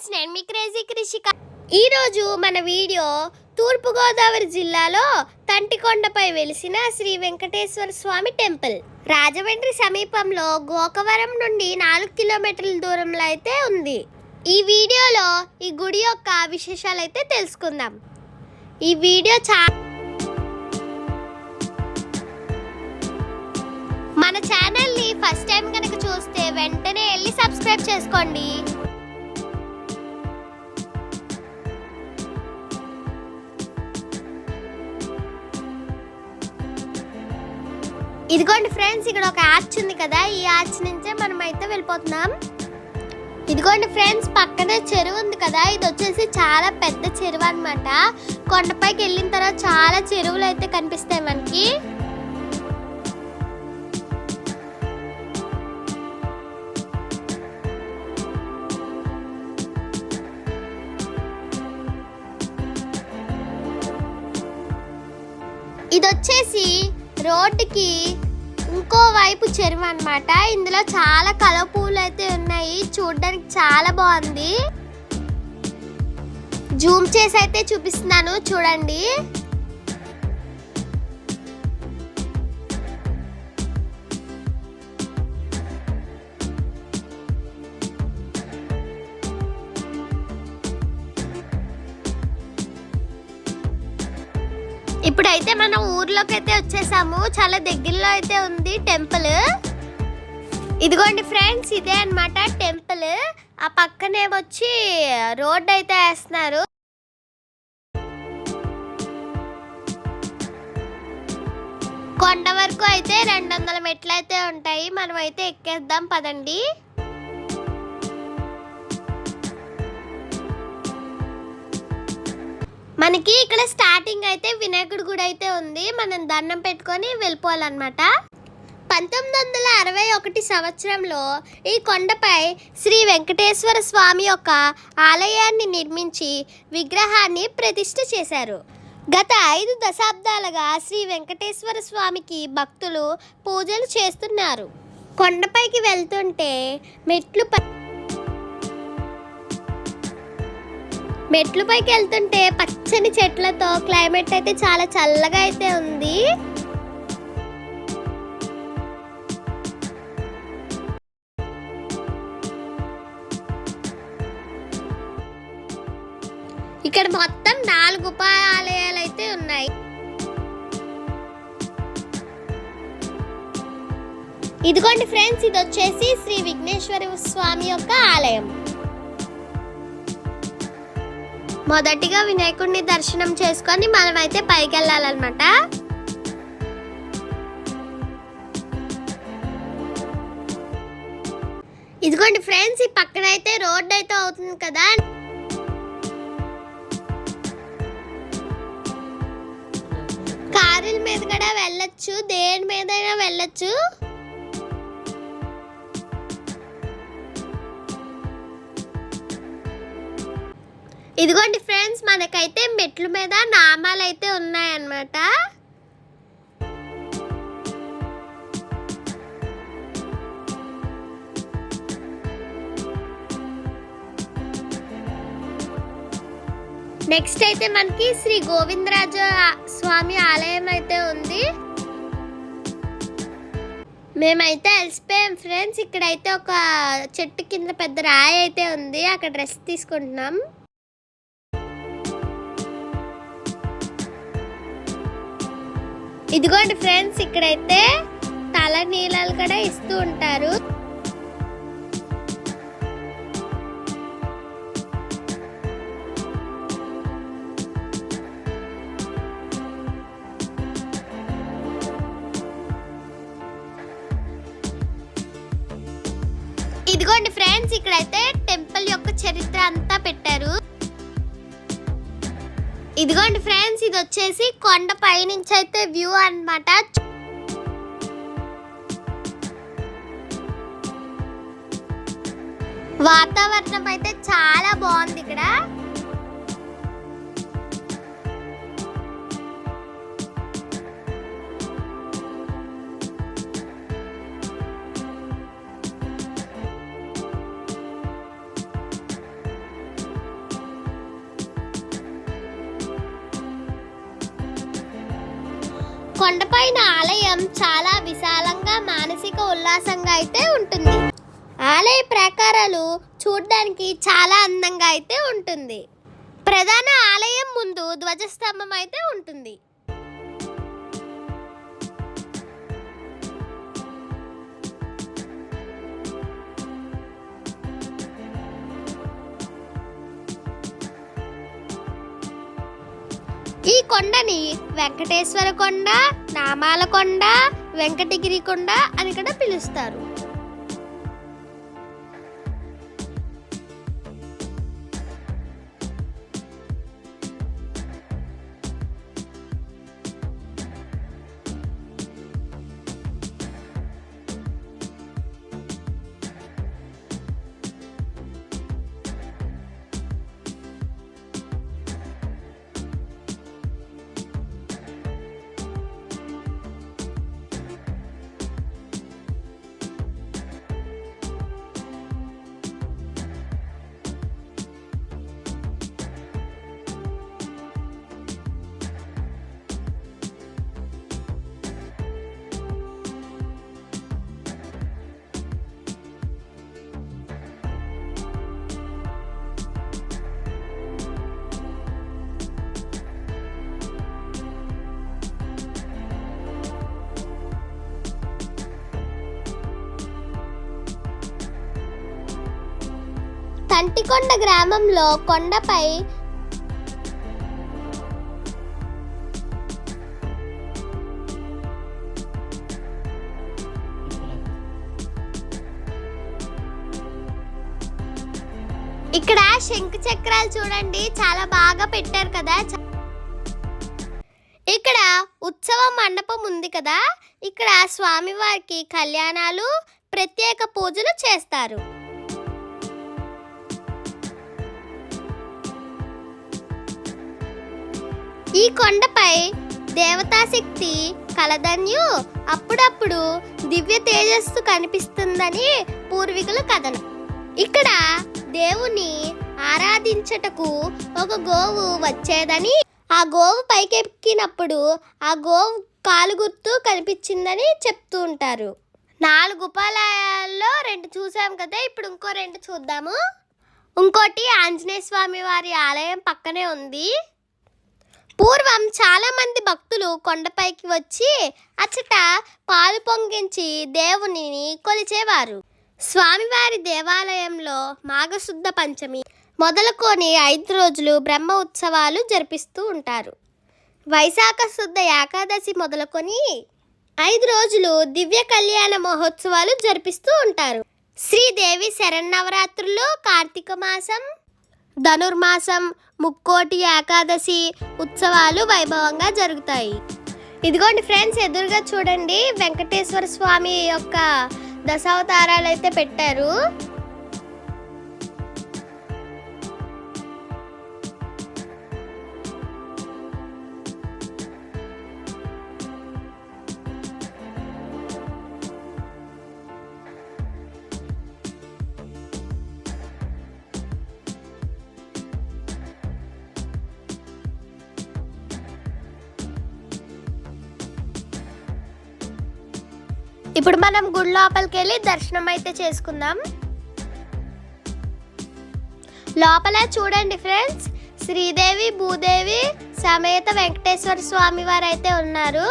Friends నేను మీ crazy Krishika. ఈరోజు మన వీడియో తూర్పుగోదావరి జిల్లాలో తంటికొండపై వెలిసిన శ్రీ వెంకటేశ్వర స్వామి టెంపుల్. రాజమండ్రి సమీపంలో గోకవరం నుండి నాలుగు కిలోమీటర్ల దూరంలో అయితే ఉంది. ఈ వీడియోలో ఈ గుడి యొక్క విశేషాలు అయితే తెలుసుకుందాం. ఈ వీడియో చా మన ఛానల్ని ఫస్ట్ టైం కనుక చూస్తే వెంటనే వెళ్ళి సబ్స్క్రైబ్ చేసుకోండి. ఇదిగోండి ఫ్రెండ్స్ ఇక్కడ ఒక ఆర్చ్ ఉంది కదా ఈ ఆర్చ్ నుంచే మనం అయితే వెళ్ళిపోతున్నాం. ఇదిగోండి ఫ్రెండ్స్ పక్కనే చెరువు ఉంది కదా ఇది వచ్చేసి చాలా పెద్ద చెరువు అన్నమాట. కొండపైకి వెళ్ళిన తర్వాత చాలా చెరువులు అయితే కనిపిస్తాయి మనకి. ఇది వచ్చేసి రోడ్డుకి ఇంకో వైపు చెరువు అన్నమాట. ఇందులో చాలా కలవ పువ్వులు అయితే ఉన్నాయి. చూడడానికి చాలా బాగుంది. జూమ్ చేసి అయితే చూపిస్తున్నాను. చూడండి. ఇప్పుడైతే మనం ఊర్లోకి అయితే వచ్చేసాము. చాలా దగ్గరలో అయితే ఉంది టెంపుల్. ఇదిగోండి ఫ్రెండ్స్ ఇదే అన్నమాట టెంపుల్. ఆ పక్కనే వచ్చి రోడ్ అయితే వేస్తున్నారు. కొండ వరకు అయితే రెండు వందల మెట్లు అయితే ఉంటాయి. మనం అయితే ఎక్కేద్దాం పదండి. మనకి ఇక్కడ స్టార్టింగ్ అయితే వినాయకుడు గుడి అయితే ఉంది. మనం దండం పెట్టుకొని వెళ్ళిపోవాలన్నమాట. పంతొమ్మిది వందల అరవై ఒకటి సంవత్సరంలో ఈ కొండపై శ్రీ వెంకటేశ్వర స్వామి యొక్క ఆలయాన్ని నిర్మించి విగ్రహాన్ని ప్రతిష్ఠ చేశారు. గత ఐదు దశాబ్దాలుగా శ్రీ వెంకటేశ్వర స్వామికి భక్తులు పూజలు చేస్తున్నారు. కొండపైకి వెళ్తుంటే మెట్లు మెట్లు పైకి వెళ్తుంటే పచ్చని చెట్లతో క్లైమేట్ అయితే చాలా చల్లగా అయితే ఉంది. ఇక్కడ మొత్తం నాలుగు ఉపాయాలయాలు అయితే ఉన్నాయి. ఇదిగోండి ఫ్రెండ్స్ ఇది వచ్చేసి శ్రీ విఘ్నేశ్వర స్వామి యొక్క ఆలయం. మొదటిగా వినాయకుడిని దర్శనం చేసుకొని మనమైతే పైకి వెళ్ళాలన్నమాట ఇదిగోండి ఫ్రెండ్స్ ఈ పక్కన అయితే రోడ్ అయితే అవుతుంది కదా. కారుల మీద కూడా వెళ్ళొచ్చు దేని మీదైనా వెళ్ళొచ్చు. ఇదిగోండి ఫ్రెండ్స్ మనకైతే మెట్ల మీద నామాలు అయితే ఉన్నాయన్నమాట. నెక్స్ట్ అయితే మనకి శ్రీ గోవిందరాజ స్వామి ఆలయం అయితే ఉంది. మేమైతే అలసిపోయాం ఫ్రెండ్స్. ఇక్కడైతే ఒక చెట్టు కింద పెద్ద రాయి అయితే ఉంది. అక్కడ రెస్ట్ తీసుకుంటున్నాం. ఇదిగోండి ఫ్రెండ్స్ ఇక్కడైతే తల నీళ్ళలు కూడా ఇస్తూ ఉంటారు. ఇదిగోండి ఫ్రెండ్స్ ఇక్కడైతే టెంపుల్ యొక్క చరిత్ర అంతా పెట్టారు. ఇదిగోండి ఫ్రెండ్స్ ఇది వచ్చేసి కొండ పైనుంచి అయితే వ్యూ అన్నమాట. వాతావరణం అయితే చాలా బాగుంది ఇక్కడ. కొండపైన ఆలయం చాలా విశాలంగా మానసిక ఉల్లాసంగా అయితే ఉంటుంది. ఆలయ ప్రాకారాలు చూడడానికి చాలా అందంగా అయితే ఉంటుంది. ప్రధాన ఆలయం ముందు ధ్వజస్తంభం అయితే ఉంటుంది. ఈ కొండని వెంకటేశ్వర కొండ నామాల కొండ వెంకటగిరి కొండ అని కూడా పిలుస్తారు. తంటికొండ గ్రామంలో కొండపై ఇక్కడ శంకు చక్రాలు చూడండి. చాలా బాగా పెట్టారు కదా. చ- ఇక్కడ ఉత్సవ మండపం ఉంది కదా. ఇక్కడ స్వామివారికి కళ్యాణాలు ప్రత్యేక పూజలు చేస్తారు. ఈ కొండపై దేవతాశక్తి కలదన్యు అప్పుడప్పుడు దివ్య తేజస్సు కనిపిస్తుందని పూర్వీకుల కథనం. ఇక్కడ దేవుని ఆరాధించటకు ఒక గోవు వచ్చేదని ఆ గోవు పైకెక్కినప్పుడు ఆ గోవు కాలు గుర్తు కనిపించిందని చెప్తూ ఉంటారు. నాలుగు ఉపాలయాల్లో రెండు చూసాం కదా ఇప్పుడు ఇంకో రెండు చూద్దాము. ఇంకోటి ఆంజనేయ స్వామి వారి ఆలయం పక్కనే ఉంది. పూర్వం చాలామంది భక్తులు కొండపైకి వచ్చి అచ్చట పాలు పొంగించి దేవునిని కొలిచేవారు. స్వామివారి దేవాలయంలో మాఘశుద్ధ పంచమి మొదలుకొని ఐదు రోజులు బ్రహ్మ ఉత్సవాలు జరిపిస్తూ ఉంటారు. వైశాఖ శుద్ధ ఏకాదశి మొదలుకొని ఐదు రోజులు దివ్య కళ్యాణ మహోత్సవాలు జరిపిస్తూ ఉంటారు. శ్రీదేవి శరన్నవరాత్రులు కార్తీక మాసం ధనుర్మాసం ముక్కోటి ఏకాదశి ఉత్సవాలు వైభవంగా జరుగుతాయి. ఇదిగోండి ఫ్రెండ్స్ ఎదురుగా చూడండి వెంకటేశ్వర స్వామి యొక్క దశావతారాలు అయితే పెట్టారు. ఇప్పుడు మనం గుడి లోపలికి వెళ్ళి దర్శనం అయితే చేసుకుందాం. లోపల చూడండి ఫ్రెండ్స్ శ్రీదేవి భూదేవి సమేత వెంకటేశ్వర స్వామి వారు అయితే ఉన్నారు.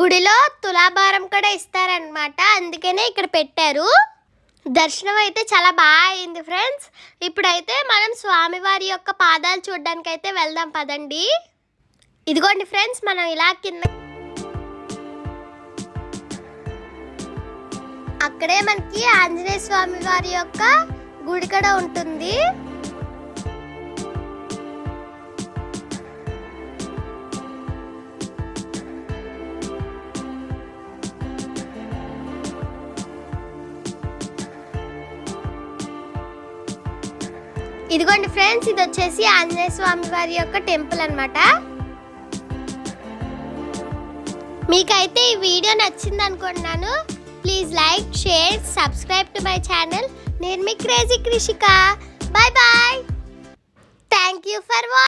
గుడిలో తులాభారం కూడా ఇస్తారనమాట అందుకనే ఇక్కడ పెట్టారు. దర్శనం అయితే చాలా బాగా అయింది ఫ్రెండ్స్. ఇప్పుడైతే మనం స్వామివారి యొక్క పాదాలు చూడడానికి అయితే వెళ్దాం పదండి. ఇదిగోండి ఫ్రెండ్స్ మనం ఇలా కింద అక్కడే మనకి ఆంజనేయ స్వామి వారి యొక్క గుడి కూడా ఉంటుంది. ఇదిగోండి ఫ్రెండ్స్ ఇది వచ్చేసి ఆంజనేయ స్వామి వారి యొక్క టెంపుల్ అన్నమాట. మీకైతే ఈ వీడియో నచ్చింది అనుకుంటున్నాను. Please like share subscribe to my channel. నేను మీ crazy Krishika. Bye bye. Thank you for watch.